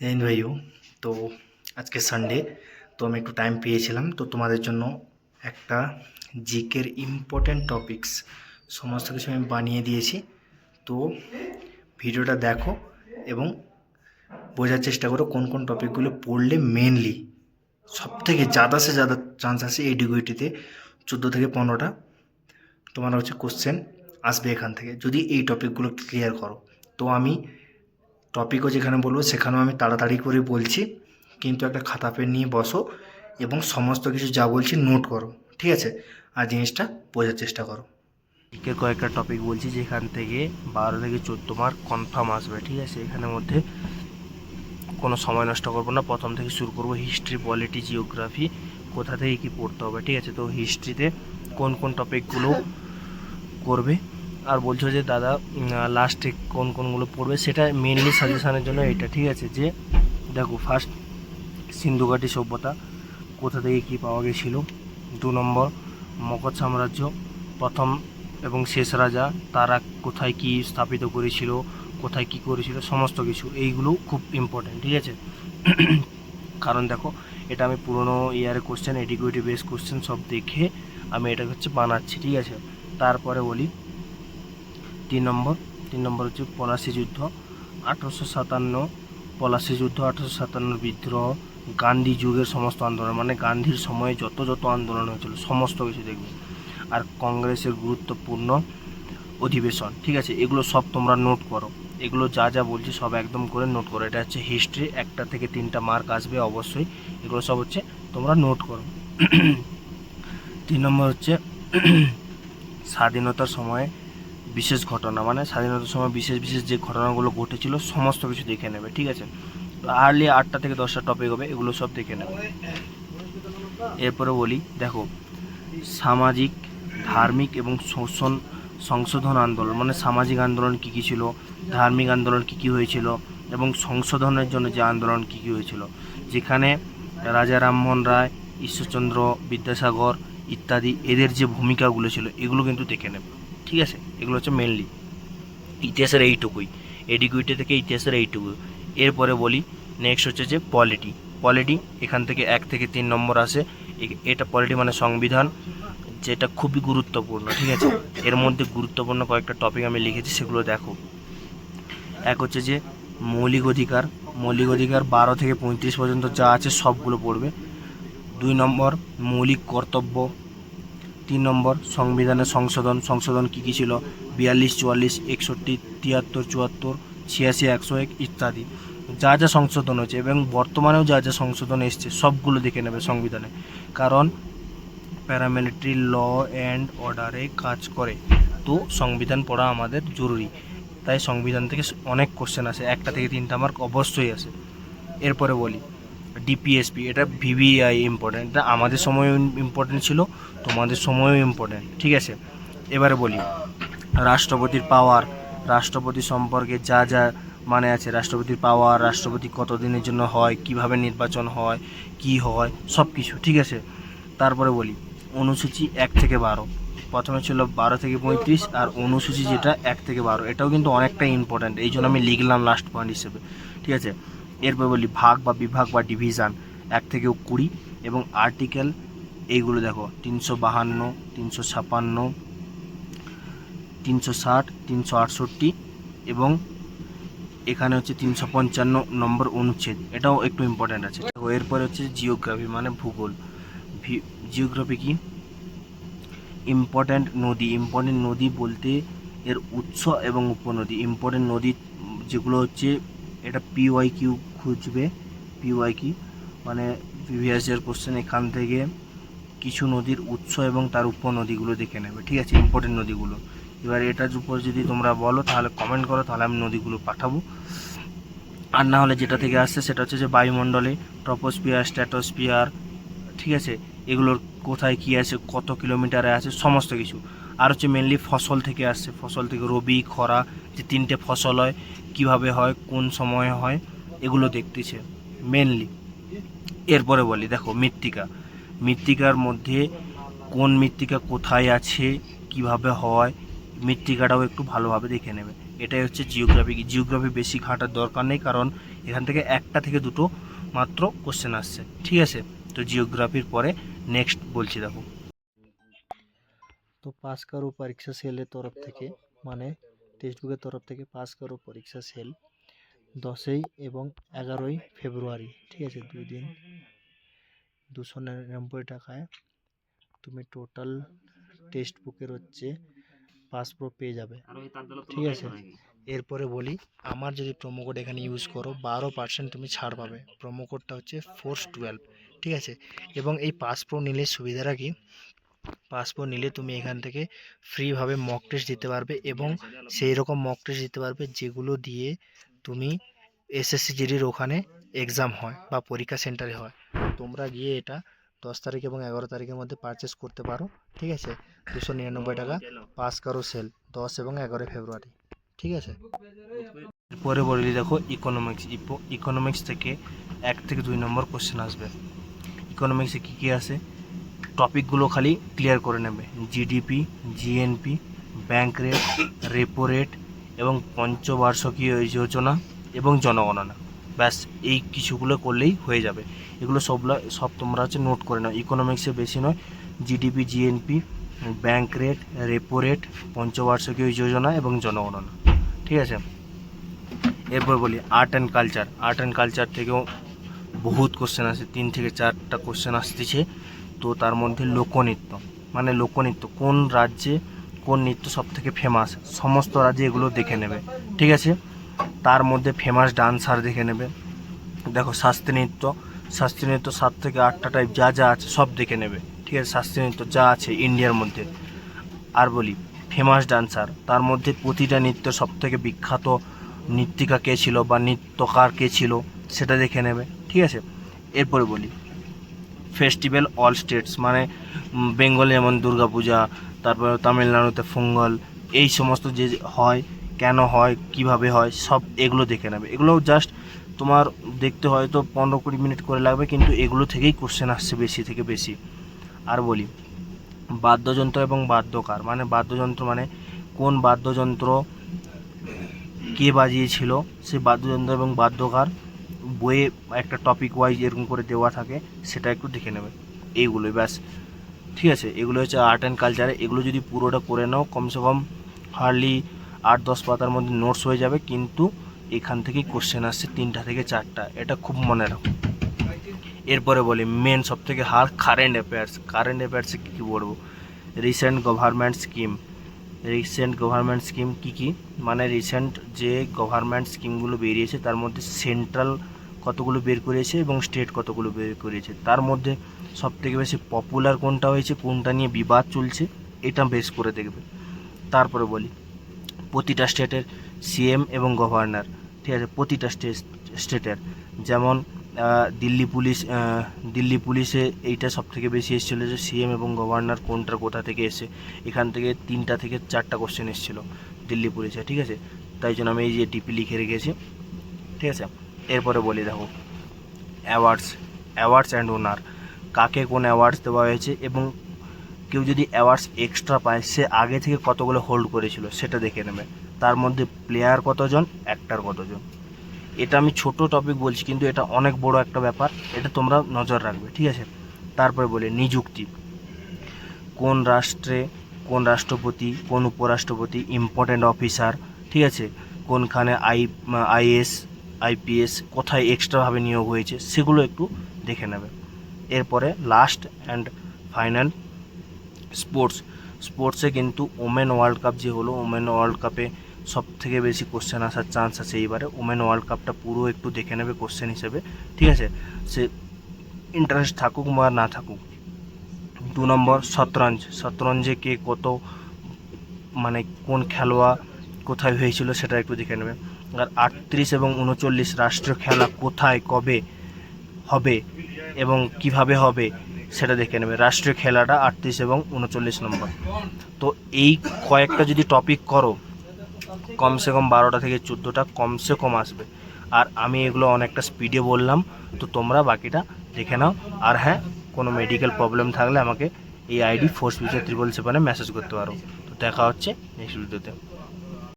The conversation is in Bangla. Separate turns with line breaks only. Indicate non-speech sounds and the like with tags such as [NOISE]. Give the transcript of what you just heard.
হ্যাঁ জেন ভাইও তো আজকে সানডে তো আমি একটু টাইম পেয়েছিলাম। তো তোমাদের জন্য একটা জিকের ইম্পর্ট্যান্ট টপিকস সমস্ত কিছু আমি বানিয়ে দিয়েছি। তো ভিডিওটা দেখো এবং বোঝার চেষ্টা করো কোন কোন টপিকগুলো পড়লে মেনলি সবথেকে যাদা সে যাদা চান্স আছে এই ডিগ্রিটিতে চোদ্দ থেকে পনেরোটা। তোমার হচ্ছে কোশ্চেন আসবে এখান থেকে। যদি এই টপিকগুলো ক্লিয়ার করো। তো আমি টপিকও যেখানে বলব, সেখানেও আমি তাড়াতাড়ি করে বলছি। কিন্তু একটা খাতা পেন নিয়ে বসো এবং সমস্ত কিছু যা বলছি নোট করো, ঠিক আছে? আর জিনিসটা বোঝার চেষ্টা করো।
কে কয়েকটা টপিক বলছি যেখান থেকে বারো থেকে চোদ্দ মার্ক কনফার্ম আসবে, ঠিক আছে? এখানের মধ্যে কোনো সময় নষ্ট করব না। প্রথম থেকে শুরু করব হিস্ট্রি পলিটি জিওগ্রাফি কোথা থেকে কী পড়তে হবে, ঠিক আছে? তো হিস্ট্রিতে কোন কোন টপিকগুলো করবে? আর বলছো যে দাদা লাস্টে কোন কোনগুলো পড়বে, সেটা মেনলি সাজেশানের জন্য এটা ঠিক আছে? যে দেখো ফার্স্ট সিন্ধুঘাটি সভ্যতা, কোথা থেকে কী পাওয়া গেছিল? দু নম্বর, মগধ সাম্রাজ্য, প্রথম এবং শেষ রাজা, তারা কোথায় কি স্থাপিত করেছিল, কোথায় কি করেছিল, সমস্ত কিছু, এইগুলো খুব ইম্পর্ট্যান্ট ঠিক আছে? [CLEARS THROAT] কারণ দেখো, এটা আমি পুরনো ইয়ারের কোশ্চেন এডিকুইটি বেস কোশ্চেন সব দেখে আমি এটা হচ্ছে বানাচ্ছি, ঠিক আছে? তারপরে বলি তিন নম্বর তিন নম্বর হচ্ছে পলাশি যুদ্ধ, আঠারোশো সাতান্ন পলাশি যুদ্ধ, আঠারোশো সাতান্নর বিদ্রোহ, গান্ধী যুগের সমস্ত আন্দোলন মানে গান্ধীর সময়ে যত যত আন্দোলন হয়েছিল, সমস্ত কিছু দেখবে। আর কংগ্রেসের গুরুত্বপূর্ণ অধিবেশন, ঠিক আছে? এগুলো সব তোমরা নোট করো। এগুলো যা যা বলছি সব একদম করে নোট করো। এটা হচ্ছে হিস্ট্রি একটা থেকে তিনটা মার্ক আসবে অবশ্যই। এগুলো সব হচ্ছে তোমরা নোট করো। তিন নম্বর হচ্ছে স্বাধীনতার সময়ে বিশেষ ঘটনা মানে স্বাধীনতার সময় বিশেষ বিশেষ যে ঘটনাগুলো ঘটেছিল, সমস্ত কিছু দেখে নেবে, ঠিক আছে? আর্লি আটটা থেকে দশটা টপিক হবে, এগুলো সব দেখে নেবে। এরপরে বলি, দেখো, সামাজিক, ধার্মিক এবং শোষণ সংশোধন আন্দোলন মানে সামাজিক আন্দোলন কী কী ছিল, ধার্মিক আন্দোলন কী কী হয়েছিল, এবং সংশোধনের জন্য যে আন্দোলন কী কী হয়েছিল, যেখানে রাজা রামমোহন রায়, ঈশ্বরচন্দ্র বিদ্যাসাগর ইত্যাদি, এদের যে ভূমিকাগুলো ছিল, এগুলো কিন্তু দেখে নেবে। ঠিক আছে? এগুলো হচ্ছে মেনলি ইতিহাসের এইটুকুই। এডিকুইটি থেকে ইতিহাসের এইটুকু। এরপরে বলি নেক্সট হচ্ছে যে পলিটি পলিটি এখান থেকে এক থেকে তিন নম্বর আসে। এটা পলিটি মানে সংবিধান, যেটা খুবই গুরুত্বপূর্ণ, ঠিক আছে? এর মধ্যে গুরুত্বপূর্ণ কয়েকটা টপিক আমি লিখেছি, সেগুলো দেখো। এক হচ্ছে যে মৌলিক অধিকার। মৌলিক অধিকার বারো থেকে পঁয়ত্রিশ পর্যন্ত যা আছে সবগুলো পড়বে। দুই নম্বর মৌলিক কর্তব্য। তিন নম্বর সংবিধানের সংশোধন সংশোধন কী কী ছিল? বিয়াল্লিশ, চুয়াল্লিশ, একষট্টি, তিয়াত্তর, চুয়াত্তর, ছিয়াশি, একশো এক ইত্যাদি। যা যা সংশোধন হয়েছে এবং বর্তমানেও যা যা সংশোধন এসছে, সবগুলো দেখে নেবে সংবিধানে। কারণ প্যারামিলিটারি ল অ্যান্ড অর্ডারে কাজ করে। তো সংবিধান পড়া আমাদের জরুরি। তাই সংবিধান থেকে অনেক কোশ্চেন আসে। একটা থেকে তিনটা মার্ক অবশ্যই আসে। এরপরে বলি। ডিপিএসপি এটা ভিভিআই ইম্পর্টেন্ট এটা আমাদের সময়ও ইম্পর্টেন্ট ছিল, তোমাদের সময়ও ইম্পর্টেন্ট ঠিক আছে? এবারে বলি, রাষ্ট্রপতির পাওয়ার রাষ্ট্রপতি সম্পর্কে যা যা মানে আছে, রাষ্ট্রপতির পাওয়ার রাষ্ট্রপতি কতদিনের জন্য হয়, কীভাবে নির্বাচন হয়, কি হয় সব কিছু ঠিক আছে? তারপরে বলি, অনুসূচি এক থেকে বারো, প্রথমে ছিল বারো থেকে পঁয়ত্রিশ, আর অনুসূচি যেটা, এক থেকে বারো, এটাও কিন্তু অনেকটাই ইম্পর্ট্যান্ট এই জন্য আমি লিখলাম লাস্ট পয়েন্ট হিসেবে, ঠিক আছে? এরপর বলি ভাগ বা বিভাগ বা ডিভিশন এক থেকে কুড়ি এবং আর্টিকেল এইগুলো দেখো, তিনশো বাহান্ন, তিনশো ছাপান্ন, তিনশো ষাট, তিনশো আটষট্টি এবং এখানে হচ্ছে তিনশো পঞ্চান্ন নম্বর অনুচ্ছেদ। এটাও একটু ইম্পর্ট্যান্ট আছে। এরপরে হচ্ছে জিওগ্রাফি মানে ভূগোল। জিওগ্রাফি কি? ইম্পর্ট্যান্ট নদী। ইম্পর্ট্যান্ট নদী বলতে এর উৎস এবং উপনদী। ইম্পর্ট্যান্ট নদী যেগুলো হচ্ছে এটা পিওয়াই কিউ খুঁজবে পিওয়াই কি মানে প্রিভিয়াসের কোশ্চেন এখান থেকে কিছু নদীর উৎস এবং তার উপনদীগুলো দেখে নেবে, ঠিক আছে? ইম্পর্টেন্ট নদীগুলো। এবার এটার উপর যদি তোমরা বলো, তাহলে কমেন্ট করো, তাহলে আমি নদীগুলো পাঠাবো। আর না হলে যেটা থেকে আসছে সেটা হচ্ছে যে বায়ুমণ্ডলে ট্রপোস্পিয়ার স্ট্যাটোস্পিয়ার ঠিক আছে? এগুলোর কোথায় কী আছে, কত কিলোমিটারে আছে, সমস্ত কিছু। আর হচ্ছে মেনলি ফসল থেকে আসছে। ফসল থেকে রবি, খরা, যে তিনটে ফসল হয়, কীভাবে হয়, কোন সময়ে হয়, এগুলো দেখতেছে মেনলি এরপরে বলি, দেখো, মৃত্তিকা। মৃত্তিকার মধ্যে কোন মৃত্তিকা কোথায় আছে, কীভাবে হয়, মৃত্তিকাটাও একটু ভালোভাবে দেখে নেবে। এটাই হচ্ছে জিওগ্রাফি জিওগ্রাফি বেশি ঘাঁটার দরকার নেই, কারণ এখান থেকে একটা থেকে দুটো মাত্র কোশ্চেন আসছে। ঠিক আছে? তো জিওগ্রাফির পরে নেক্সট বলছি, দেখো।
তো পাস কারও পরীক্ষা সেলের তরফ থেকে মানে টেক্সট বুকের তরফ থেকে পাস কারও পরীক্ষা সেল দশই এবং এগারোই ফেব্রুয়ারি ঠিক আছে দুই দিন। দুশো নিরানব্বই টাকায় তুমি টোটাল টেক্সট বুকের হচ্ছে পাস প্রো পেয়ে যাবে। ঠিক আছে? এরপরে বলি আমার যদি প্রোমো কোড এখানে ইউজ করো বারো পার্সেন্ট তুমি ছাড় পাবে। প্রোমো কোডটা হচ্ছে ফোর্স টুয়েলভ ঠিক আছে? এবং এই পাস প্রো নিলে সুবিধাটা কি? পাস প্রো নিলে তুমি এখান থেকে ফ্রিভাবে মক টেস্ট দিতে পারবে এবং সেই রকম মক টেস্ট দিতে পারবে যেগুলো দিয়ে তুমি এসএসসি জিডির ওখানে এক্সাম হয় বা পরীক্ষা সেন্টারে হয়। তোমরা গিয়ে এটা দশ তারিখ এবং এগারো তারিখের মধ্যে পারচেস করতে পারো, ঠিক আছে? দুশো নিরানব্বই টাকা পাস কারও সেল দশ এবং এগারোই ফেব্রুয়ারি, ঠিক আছে?
পরে বলি দেখো ইকোনমিক্স ইকোনমিক্স থেকে এক থেকে দুই নম্বর কোশ্চেন আসবে। ইকোনমিক্সে কী কী আসে টপিকগুলো খালি ক্লিয়ার করে নেবে। GDP, GNP, bank rate repo rate এবং পঞ্চবার্ষিকীয় যোজনা এবং জনগণনা। ব্যাস, এই কিছুগুলো করলেই হয়ে যাবে। এগুলো সবগুলো সব তোমরা হচ্ছে নোট করে নাও। ইকোনমিক্সে বেশি নয়। GDP, GNP, bank rate repo rate পঞ্চবার্ষিকীয় যোজনা এবং জনগণনা। ঠিক আছে? এরপর বলি art and culture art and culture থেকেও বহুত কোশ্চেন আসে। তিন থেকে চারটা কোশ্চেন আসতেছে। তো তার মধ্যে লোকনৃত্য। মানে লোকনৃত্য, কোন রাজ্যে কোন নৃত্য সব থেকে ফেমাস সমস্ত রাজ্যে এগুলো দেখে নেবে, ঠিক আছে? তার মধ্যে ফেমাস ডান্সার দেখে নেবে। দেখো শাস্ত্রীয় নৃত্য শাস্ত্রীয় নৃত্য সাত থেকে আটটা টাইপ যা যা আছে সব দেখে নেবে, ঠিক আছে? শাস্ত্রীয় নৃত্য যা আছে ইন্ডিয়ার মধ্যে। আর বলি ফেমাস ডান্সার তার মধ্যে প্রতিটা নৃত্য সব থেকে বিখ্যাত নৃত্যিকা কে ছিল বা নৃত্যকার কে ছিল সেটা দেখে নেবে, ঠিক আছে? এরপরে বলি ফেস্টিভ্যাল অল স্টেটস মানে বেঙ্গলে যেমন দুর্গাপূজা, তারপরে তামিলনাড়ুতে পোঙ্গল এই সমস্ত যে হয়, কেন হয়, কীভাবে হয়, সব এগুলো দেখে নেবে। এগুলো জাস্ট তোমার দেখতে হয়তো পনেরো কুড়ি মিনিট করে লাগবে, কিন্তু এগুলো থেকেই কোশ্চেন আসছে বেশি থেকে বেশি। আর বলি, বাদ্যযন্ত্র এবং বাদ্যকার মানে বাদ্যযন্ত্র মানে কোন বাদ্যযন্ত্র কে বাজিয়েছিল, সেই বাদ্যযন্ত্র এবং বাদ্যকার বইয়ে একটা টপিক ওয়াইজ এরকম করে দেওয়া থাকে, সেটা একটু দেখে নেবে। এইগুলোই ব্যাস। ঠিক আছে? এগুলো হচ্ছে আর্ট অ্যান্ড কালচারে এগুলো যদি পুরোটা করে নাও, কমসে কম হার্ডলি আট দশ পাতার মধ্যে নোটস হয়ে যাবে, কিন্তু এখান থেকেই কোশ্চেন আসছে তিনটা থেকে চারটা। এটা খুব মনে রাখো। এরপরে বলি মেন সব থেকে হার কারেন্ট অ্যাফেয়ার্স কারেন্ট অ্যাফেয়ার্সে কী কী বলব? Recent government scheme recent government scheme কী কী? মানে রিসেন্ট যে গভর্নমেন্ট স্কিমগুলো বেরিয়েছে, তার মধ্যে সেন্ট্রাল কতগুলো বের করেছে এবং স্টেট কতগুলো বের করেছে। তার মধ্যে সব থেকে বেশি পপুলার কোনটা হয়েছে, কোনটা নিয়ে বিবাদ চলছে, এটা বেশ করে দেখবে। তারপরে বলি, প্রতিটা স্টেটের সিএম এবং গভর্নর ঠিক আছে, প্রতিটা স্টেট স্টেটের। যেমন দিল্লি পুলিশ দিল্লি পুলিশে এইটা সব থেকে বেশি এসেছিল যে সিএম এবং গভর্নর কোনটা, কোথা থেকে এসে, এখান থেকে তিনটা থেকে চারটা কোশ্চেন এসেছিল দিল্লি পুলিশে, ঠিক আছে? তাই জন্য আমি এই যে টিপি লিখে রেখেছি, ঠিক আছে? এরপরে বলি দেখো অ্যাওয়ার্ডস অ্যাওয়ার্ডস অ্যান্ড ওনার কাকে কোন অ্যাওয়ার্ডস দেওয়া হয়েছে এবং কেউ যদি অ্যাওয়ার্ডস এক্সট্রা পায়, সে আগে থেকে কতগুলো হোল্ড করেছিল সেটা দেখে নেবে। তার মধ্যে প্লেয়ার কতজন অ্যাক্টার কতজন। এটা আমি ছোট টপিক বলছি, কিন্তু এটা অনেক বড় একটা ব্যাপার, এটা তোমরা নজর রাখবে, ঠিক আছে? তারপরে বলি নিযুক্তি। কোন রাষ্ট্রে কোন রাষ্ট্রপতি, কোন উপরাষ্ট্রপতি ইম্পর্ট্যান্ট অফিসার ঠিক আছে? কোনখানে আই, আইএস আইপিএস কোথায় এক্সট্রাভাবে নিয়োগ হয়েছে সেগুলো একটু দেখে নেবে। এরপরে লাস্ট অ্যান্ড ফাইনাল স্পোর্টস স্পোর্টসে কিন্তু ওমেন ওয়ার্ল্ড কাপ যে হলো ওমেন ওয়ার্ল্ড কাপে সব থেকে বেশি কোশ্চেন আসার চান্স আছে এইবারে। ওমেন ওয়ার্ল্ড কাপটা পুরো একটু দেখে নেবে কোশ্চেন হিসেবে, ঠিক আছে? সে ইন্টারেস্ট থাকুক বা না থাকুক, দু নম্বর শতরঞ্জ। শতরঞ্জে কে কত মানে কোন খেলোয়া কোথায় হয়েছিল সেটা একটু দেখে নেবে। আর আটত্রিশ এবং উনচল্লিশ রাষ্ট্রীয় খেলা কোথায়, কবে হবে এবং কীভাবে হবে সেটা দেখে নেবে। রাষ্ট্রীয় খেলাটা আটত্রিশ এবং উনচল্লিশ নম্বর। তো এই কয়েকটা যদি টপিক করো, কমসে কম বারোটা থেকে চোদ্দোটা কমসে কম আসবে। আর আমি এগুলো অনেকটা স্পিডে বললাম, তো তোমরা বাকিটা দেখে নাও। আর হ্যাঁ কোনো মেডিকেল প্রবলেম থাকলে আমাকে এই আইডি ফোর ফিউচার ত্রিপল সেভেনে মেসেজ করতে পারো। তো দেখা হচ্ছে নেক্সট ভিডিওতে